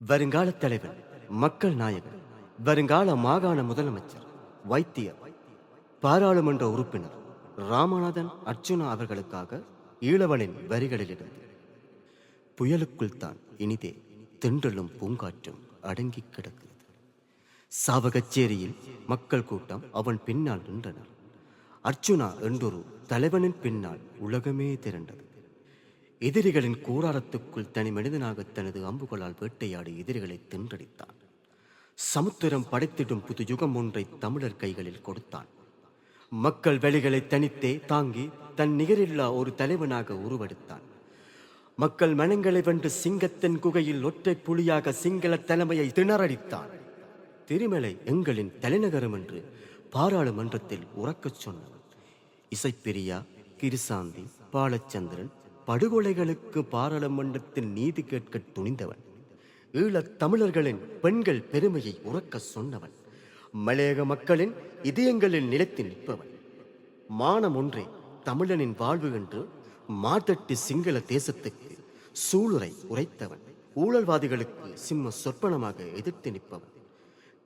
வருங்கால தலைவர் மக்கள் நாயகர் வருங்கால மாகாண முதலமைச்சர் வைத்தியர் பாராளுமன்ற உறுப்பினர் ராமநாதன் அர்ச்சுனா அவர்களுக்காக ஈழவனின் வரிகளிலிருந்து புயலுக்குள் தான் இனிதே தென்றலும் பூங்காற்றும் அடங்கிக் கிடக்கிறது. சாவகச்சேரியில் மக்கள் கூட்டம் அவன் பின்னால் நின்றனர். அர்ச்சுனா என்றொரு தலைவனின் பின்னால் உலகமே திரண்டது. எதிரிகளின் கூடாரத்துக்குள் தனி மனிதனாக தனது அம்புகளால் வேட்டையாடி எதிரிகளை தின்றடித்தான். சமுத்திரம் படைத்திடும் புது யுகம் ஒன்றை தமிழர் கைகளில் கொடுத்தான். மக்கள் வழிகளை தனித்தே தாங்கி தன் நிகரில்லா ஒரு தலைவனாக உருவெடுத்தான். மக்கள் மனங்களை வென்று சிங்கத்தின் குகையில் ஒற்றை புலியாக சிங்கள தலைமையை திணறடித்தான். திருமலை எங்களின் தலைநகரம் என்று பாராளுமன்றத்தில் உறக்கச் சொன்னவன் இசைப்பிரியா கிருசாந்தி பாலச்சந்திரன் படுகொலைகளுக்கு பாராளுமன்றத்தில் நீதி கேட்க துணிந்தவன். ஈழத் தமிழர்களின் பெண்கள் பெருமையை உறக்க சொன்னவன். மலையக மக்களின் இதயங்களில் நிலைத்து நிற்பவன். மானம் ஒன்றே தமிழனின் வாழ்வு என்று மார்த்தட்டு சிங்கள தேசத்துக்கு சூளுரை உரைத்தவன். ஊழல்வாதிகளுக்கு சிம்ம சொற்பனமாக எதிர்த்து நிற்பவன்.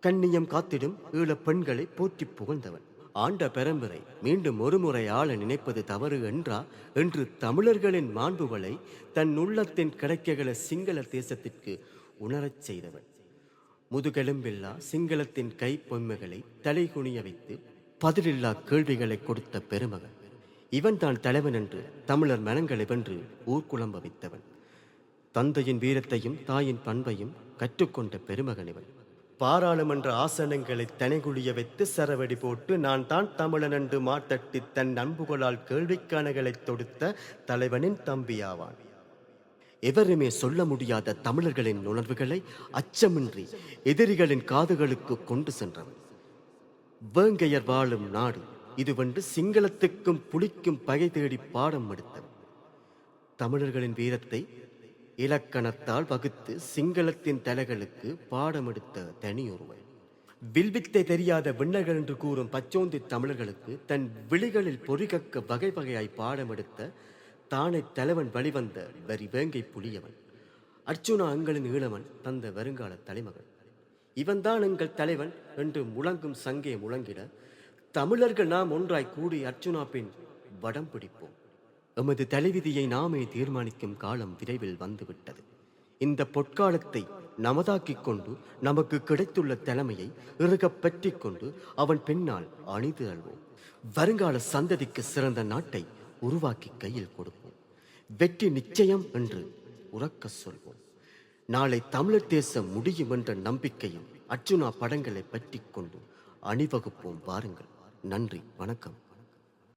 கண்ணியம் காத்திடும் ஈழப் பெண்களை போற்றி புகழ்ந்தவன். ஆண்ட பெரம்பரை மீண்டும் ஒருமுறை ஆள நினைப்பது தவறு என்றா? என்று தமிழர்களின் மாண்புகளை தன் உள்ளத்தின் கிடைக்ககல சிங்கள தேசத்திற்கு உணரச் செய்தவன். முதுகெலும்பில்லா சிங்களத்தின் கை பொம்மைகளை தலைகுனிய வைத்து பதிலில்லா கேள்விகளை கொடுத்த பெருமகன். இவன்தான் தலைவன் என்று தமிழர் மனங்களை வென்று ஊர்குழம்ப வைத்தவன். தந்தையின் வீரத்தையும் தாயின் பண்பையும் கற்றுக்கொண்ட பெருமகன் இவன். பாராளுமன்ற ஆசனங்களை தனைகுழிய வைத்து சரவடி போட்டு நான் தான் தமிழன் என்று மாட்டட்டி தன் அன்புகளால் கேள்விக்கணைகளை தொடுத்த தலைவனின் தம்பியாவான். எவருமே சொல்ல முடியாத தமிழர்களின் உணர்வுகளை அச்சமின்றி எதிரிகளின் காதுகளுக்கு கொண்டு சென்றவன். வேங்கையர் வாழும் நாடு இதுவென்று சிங்களத்துக்கும் புலிக்கும் பகை தேடி பாடம் எடுத்தவன். தமிழர்களின் வீரத்தை இலக்கணத்தால் வகுத்து சிங்களத்தின் தலைகளுக்கு பாடமெடுத்த தனியொருவன். வில்வித்தை தெரியாத விண்ணர்கள் என்று கூறும் பச்சோந்தி தமிழர்களுக்கு தன் விழிகளில் பொறிகக்க வகை வகையாய் பாடமெடுத்த தானை தானே தலைவன் வழிவந்த வரி வேங்கை புலியவன். அர்ச்சுனா எங்களின் ஈழவன் தந்த வருங்கால தலைமகன் இவன்தான் எங்கள் தலைவன் என்று முழங்கும் சங்கே முழங்கிட தமிழர்கள் நாம் ஒன்றாய் கூடி அர்ச்சுனா பின் வடம் பிடிப்போம். எமது தலைவிதியை நாமே தீர்மானிக்கும் காலம் விரைவில் வந்துவிட்டது. இந்த பொற்காலத்தை நமதாக்கிக் கொண்டு நமக்கு கிடைத்துள்ள தலைமையை இறுகப் பற்றி கொண்டு அவன் பின்னால் அணிது அல்வோம் வருங்கால சந்ததிக்கு சிறந்த நாட்டை உருவாக்கி கையில் கொடுப்போம். வெற்றி நிச்சயம் என்று உறக்க சொல்வோம். நாளை தமிழர் தேசம் முடியும் என்ற நம்பிக்கையும் அர்ஜுனா படங்களை பற்றி கொண்டு அணிவகுப்போம் வாருங்கள். நன்றி வணக்கம்.